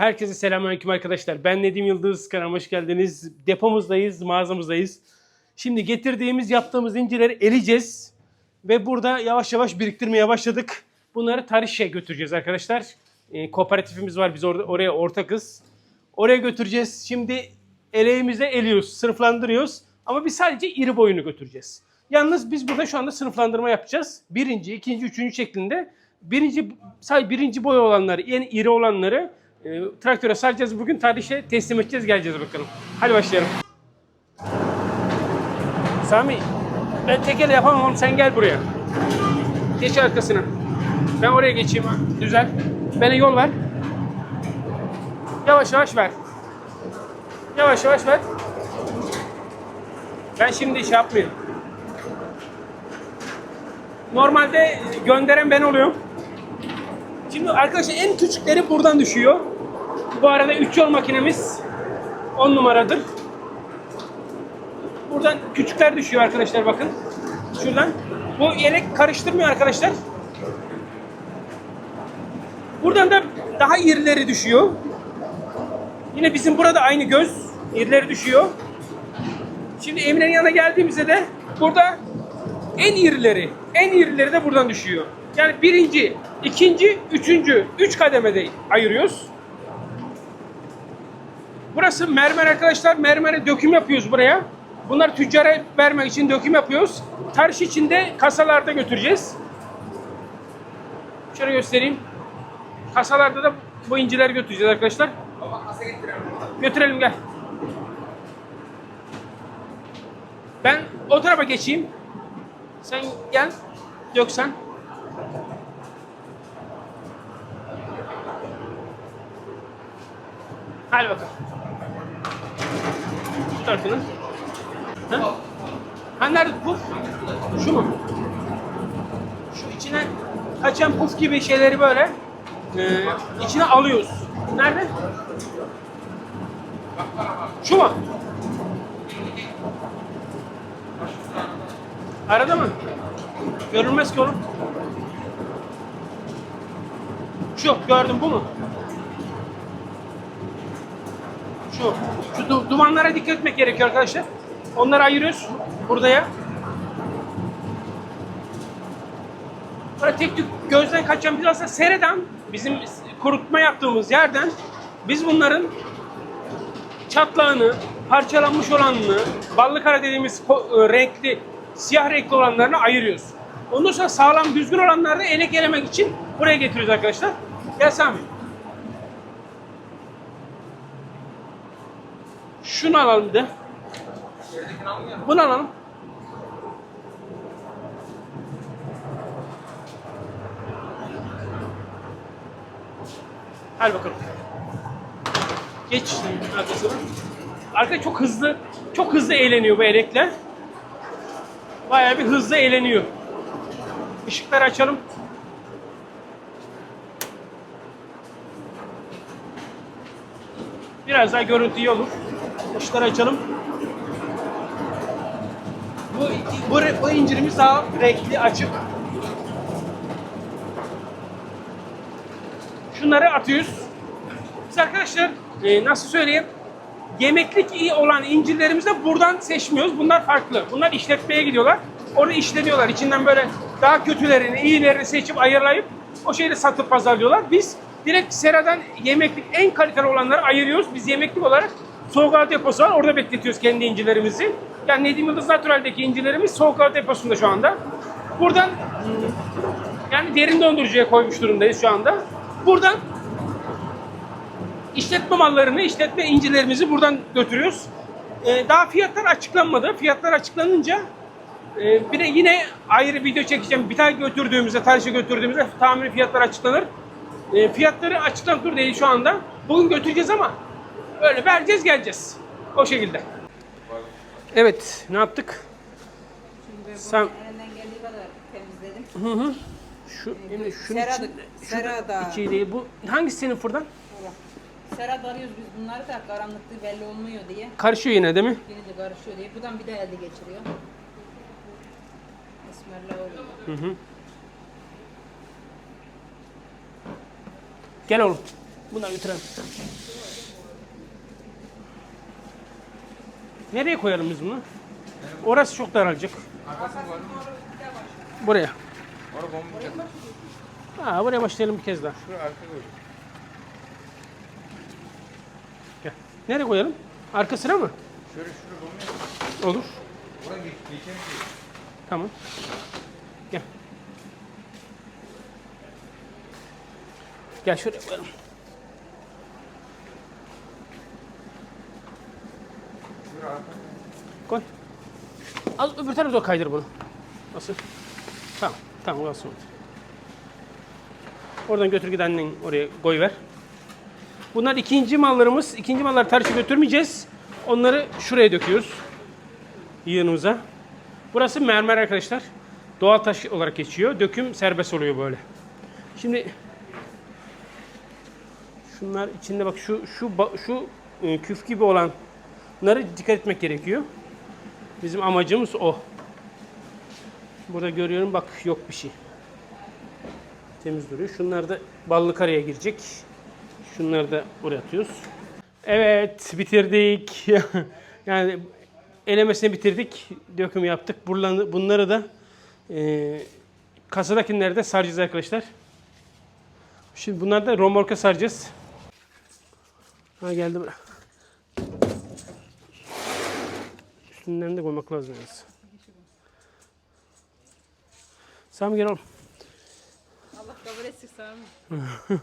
Herkese selamünaleyküm arkadaşlar. Ben Nedim Yıldız. Kanalıma hoş geldiniz. Depomuzdayız, mağazamızdayız. Şimdi getirdiğimiz, yaptığımız incileri eleyeceğiz. Ve burada yavaş yavaş biriktirmeye başladık. Bunları Tariş'e götüreceğiz arkadaşlar. Ee, kooperatifimiz var. Biz orada oraya ortakız. Oraya götüreceğiz. Şimdi eleğimize eliyoruz, sınıflandırıyoruz. Ama biz sadece iri boyunu götüreceğiz. Yalnız biz burada şu anda sınıflandırma yapacağız. Birinci, ikinci, üçüncü şeklinde. Birinci, sadece birinci boy olanları, en iri olanları e, traktöre saracağız. Bugün tarihçe teslim edeceğiz, geleceğiz bakalım. Hadi başlayalım. Sami, ben tekel yapamam oğlum sen gel buraya. Geç arkasına. Ben oraya geçeyim. Düzel. Bana yol ver. Yavaş yavaş ver. Yavaş yavaş ver. Ben şimdi şey yapmayayım. Normalde gönderen ben oluyorum. Şimdi arkadaşlar en küçükleri buradan düşüyor. Bu arada 3 yol makinemiz 10 numaradır. Buradan küçükler düşüyor arkadaşlar bakın. Şuradan. Bu yelek karıştırmıyor arkadaşlar. Buradan da daha irileri düşüyor. Yine bizim burada aynı göz irileri düşüyor. Şimdi Emine'nin yanına geldiğimizde de burada en irileri, en irileri de buradan düşüyor. Yani birinci, ikinci, üçüncü, üç kademede ayırıyoruz. Burası mermer arkadaşlar. Mermere döküm yapıyoruz buraya. Bunları tüccara vermek için döküm yapıyoruz. Tarış içinde kasalarda götüreceğiz. Şöyle göstereyim. Kasalarda da bu incileri götüreceğiz arkadaşlar. Götürelim gel. Ben o tarafa geçeyim. Sen gel. Döksen. Hadi bakalım. Şu tarafını. Ha? Ha nerede puf? Şu mu? Şu içine kaçan puf gibi şeyleri böyle e, içine alıyoruz. Nerede? Şu mu? Arada mı? Görünmez ki oğlum. Şu gördüm bu mu? Şu. Şu du- dumanlara dikkat etmek gerekiyor arkadaşlar. Onları ayırıyoruz. Burada ya. Böyle tek tük gözden kaçan biz aslında sereden bizim kurutma yaptığımız yerden biz bunların çatlağını, parçalanmış olanını, ballı kara dediğimiz e, renkli, siyah renkli olanlarını ayırıyoruz. Ondan sonra sağlam düzgün olanları da elek elemek için buraya getiriyoruz arkadaşlar. Gel Sami. Şunu alalım bir de. Bunu alalım. Hadi bakalım. Geç işte arkasına. Arka çok hızlı, çok hızlı eğleniyor bu elekler. Bayağı bir hızlı eğleniyor. Işıkları açalım. Biraz daha görüntü iyi olur. Işıkları açalım. Bu, bu, bu incirimiz daha renkli, açık. Şunları atıyoruz. Biz arkadaşlar e, nasıl söyleyeyim? Yemeklik iyi olan incirlerimizi de buradan seçmiyoruz. Bunlar farklı. Bunlar işletmeye gidiyorlar. Orada işleniyorlar. İçinden böyle daha kötülerini, iyilerini seçip ayırlayıp o şeyi de satıp pazarlıyorlar. Biz direkt seradan yemeklik en kaliteli olanları ayırıyoruz. Biz yemeklik olarak soğuk hava deposu var. Orada bekletiyoruz kendi incilerimizi. Yani Nedim Yıldız Natural'deki incilerimiz soğuk hava deposunda şu anda. Buradan yani derin dondurucuya koymuş durumdayız şu anda. Buradan işletme mallarını, işletme incilerimizi buradan götürüyoruz. Ee, daha fiyatlar açıklanmadı. Fiyatlar açıklanınca e, bir de yine ayrı video çekeceğim. Bir tane götürdüğümüzde, tarihçe götürdüğümüzde tahmini fiyatlar açıklanır. E, fiyatları açıklanır değil şu anda. Bugün götüreceğiz ama böyle vereceğiz geleceğiz. O şekilde. Evet, ne yaptık? Şimdi Sen- elinden geldiği kadar temizledim. Şu, şimdi şunu Serada- içinde, serada. şurada içi değil. Bu hangisi senin fırdan? Serap arıyoruz biz bunları da karanlıklığı belli olmuyor diye. Karışıyor yine değil mi? Yine de karışıyor diye. Buradan bir de elde geçiriyor. Esmerle oluyor. Hı hı. Gel oğlum. Bunları götürelim. Nereye koyalım biz bunu? Orası çok daralacak. Buraya. Ha, buraya başlayalım bir kez daha. Gel. Nereye koyalım? Arka sıra mı? Şöyle şuraya. Olur. Tamam. Gel. Gel şuraya koyalım. Şuraya arka. Koy. Az öbür tarafa doğru kaydır bunu. Nasıl? Tamam. Tamam kalsın orada. Oradan götür git oraya koy ver. Bunlar ikinci mallarımız. İkinci malları tarçı götürmeyeceğiz. Onları şuraya döküyoruz. Yığınımıza. Burası mermer arkadaşlar. Doğal taş olarak geçiyor. Döküm serbest oluyor böyle. Şimdi şunlar içinde bak şu şu şu e, küf gibi olanları dikkat etmek gerekiyor. Bizim amacımız o. Burada görüyorum bak yok bir şey. Temiz duruyor. Şunlar da ballı karaya girecek. Şunları da buraya atıyoruz. Evet bitirdik. yani elemesini bitirdik. Döküm yaptık. Bunları da e, kasadakileri de saracağız arkadaşlar. Şimdi bunları da romorka saracağız. Ha geldi bura. Üstünden de koymak lazım. Sami gel oğlum. Allah kabul etsin sana.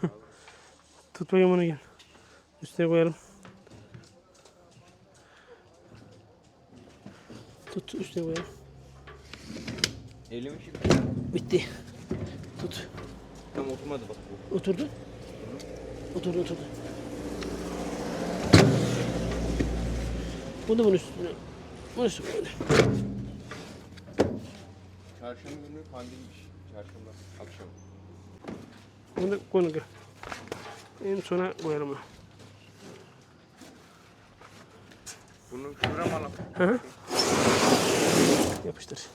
Tut bakayım onu gel. Üstüne koyalım. Tut üstüne koyalım. Elimi şimdi. Bitti. Tut. Tam oturmadı bak bu. Oturdu. Oturdu oturdu. Bunu bunun üstüne. Üstüne koyalım. Çarşamba günü pandemiymiş. Çarşamba akşam. Bunu koy. En sona koyalım onu. Bunu şuraya mı alalım? Hı hı. Yapıştır.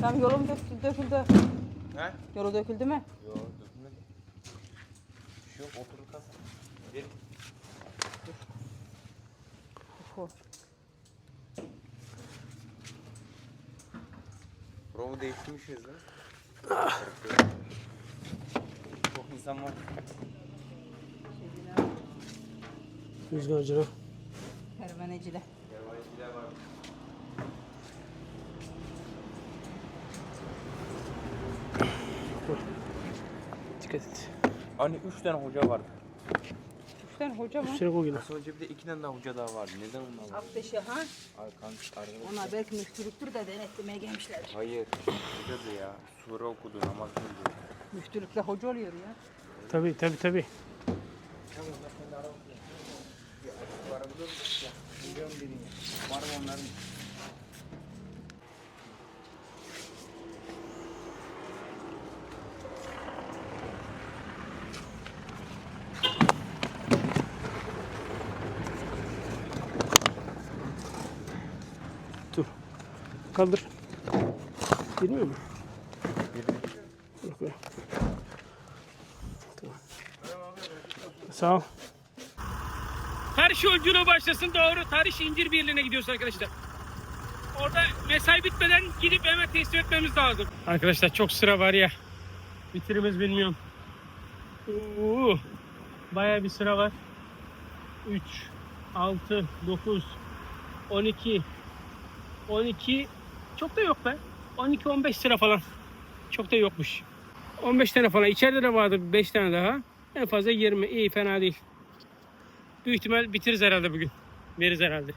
Tam yolum döküldü. döküldü. He? Yolu döküldü mü? Yok dökülmedi. Bir şey yok oturur kas. Gel. Hu. Rovu değiştirmişiz lan. Çok insan var. Rüzgarcına. Pervaneciler. Yabancılar var. Dikkat et. Hani üç tane hoca vardı. Üç tane hoca mı? Üstüne koy yine. Nasıl hoca bir de iki tane daha hoca daha vardı. Neden onlar var? Abdeşi ha? Arkan, arkadaş. Onlar belki müftülüktür de denetlemeye gelmişler. Hayır. Hocadı ya. Sure okudu, namaz kıldı. Müftülükle hoca oluyor ya. Tabii tabii tabii. Umarım onların Kaldır. Girmiyor mu? Sağ ol. Tarih yolculuğu başlasın doğru. Tarih İncir Birliği'ne gidiyoruz arkadaşlar. Orada mesai bitmeden gidip hemen teslim etmemiz lazım. Arkadaşlar çok sıra var ya. Bitirimiz bilmiyorum. Oo, bayağı bir sıra var. 3, 6, 9, 12, 12 çok da yok be. 12-15 lira falan. Çok da yokmuş. 15 tane falan. İçeride de vardı 5 tane daha. En fazla 20. İyi fena değil. Büyük ihtimal bitiririz herhalde bugün. Veririz herhalde.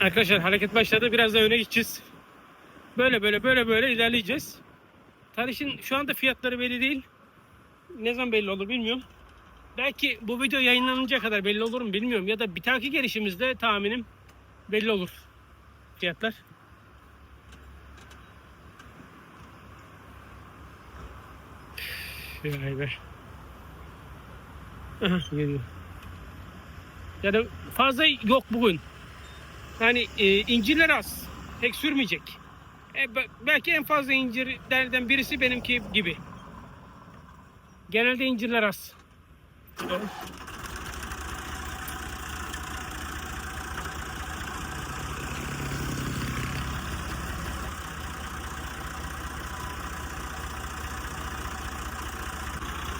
Arkadaşlar hareket başladı. Biraz da öne gideceğiz. Böyle böyle böyle böyle ilerleyeceğiz. Tarışın şu anda fiyatları belli değil. Ne zaman belli olur bilmiyorum. Belki bu video yayınlanınca kadar belli olur mu bilmiyorum. Ya da bir dahaki gelişimizde tahminim belli olur fiyatlar. Be. Aha, geliyor. Ya da fazla yok bugün. hani e, incirler az. Pek sürmeyecek. E, be- belki en fazla incirlerden birisi benimki gibi. Genelde incirler az.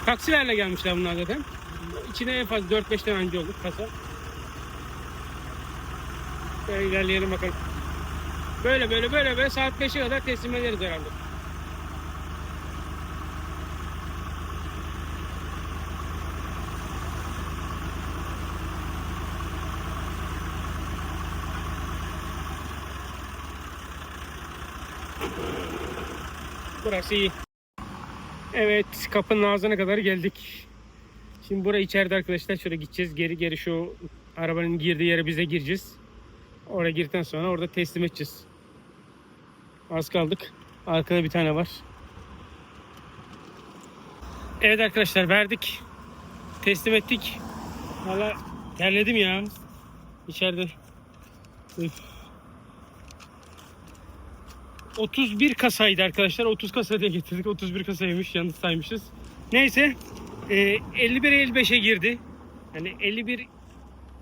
Taksilerle gelmişler bunlar zaten. İçine en fazla 4-5 tane önce olur kasa. Böyle ilerleyelim bakalım. Böyle böyle böyle böyle saat 5'e kadar teslim ederiz herhalde. Burası iyi. Evet kapının ağzına kadar geldik. Şimdi buraya içeride arkadaşlar şöyle gideceğiz. Geri geri şu arabanın girdiği yere bize gireceğiz. Oraya girdikten sonra orada teslim edeceğiz. Az kaldık. Arkada bir tane var. Evet arkadaşlar verdik. Teslim ettik. Valla terledim ya. İçeride. Üf. 31 kasaydı arkadaşlar. 30 kasa diye getirdik. 31 kasaymış. Yanlış saymışız. Neyse. E, 51'e 55'e girdi. Yani 51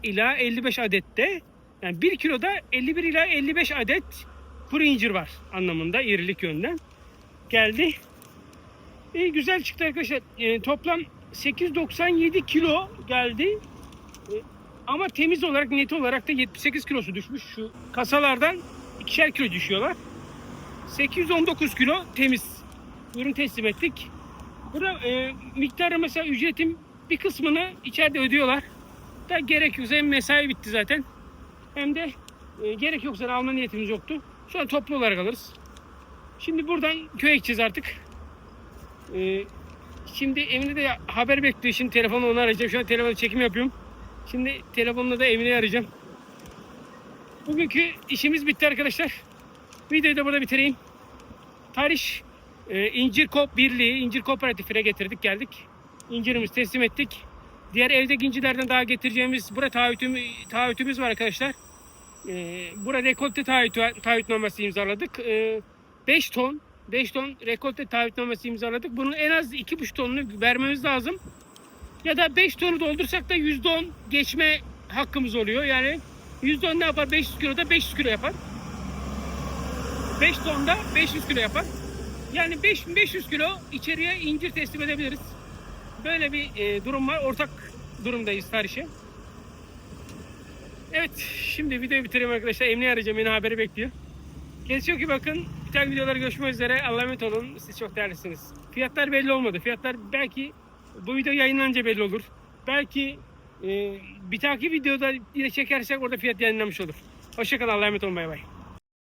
ila 55 adette yani 1 kiloda 51 ila 55 adet kuru incir var anlamında irilik yönden. Geldi. İyi güzel çıktı arkadaşlar. E, toplam 897 kilo geldi. E, ama temiz olarak net olarak da 78 kilosu düşmüş. Şu kasalardan ikişer kilo düşüyorlar. 819 kilo temiz ürün teslim ettik. Burada e, miktarı mesela ücretin bir kısmını içeride ödüyorlar. Da gerek yoksa hem mesai bitti zaten hem de e, gerek yoksa alma niyetimiz yoktu. An toplu olarak alırız. Şimdi buradan köye gideceğiz artık. E, şimdi Emine de haber bekliyor. Şimdi telefonla onu arayacağım. Şu an telefonla çekim yapıyorum. Şimdi telefonla da Emine'yi arayacağım. Bugünkü işimiz bitti arkadaşlar. Videoyu da burada bitireyim. Tarih e, İncir Kop Birliği, İncir Kooperatifine getirdik geldik. İncirimizi teslim ettik. Diğer evdeki incilerden daha getireceğimiz burada taahhütüm, taahhütümüz var arkadaşlar. E, burada rekolte taahhüt, taahhütnamesi imzaladık. E, 5 ton 5 ton rekolte taahhütnamesi imzaladık. Bunun en az 2,5 tonunu vermemiz lazım. Ya da 5 tonu doldursak da %10 geçme hakkımız oluyor. Yani %10 ne yapar? 500 kiloda 500 kilo yapar. 5 tonda 500 kilo yapar. Yani 5500 kilo içeriye incir teslim edebiliriz. Böyle bir e, durum var. Ortak durumdayız tarihçe. Evet şimdi videoyu bitireyim arkadaşlar. Emniye arayacağım. Yeni haberi bekliyor. Kendinize çok iyi bakın. Bir tane videoları görüşmek üzere. Allah'a emanet olun. Siz çok değerlisiniz. Fiyatlar belli olmadı. Fiyatlar belki bu video yayınlanınca belli olur. Belki e, bir takip videoda yine çekersek orada fiyat yayınlanmış olur. Hoşçakalın. Allah'a emanet olun. Bay bay.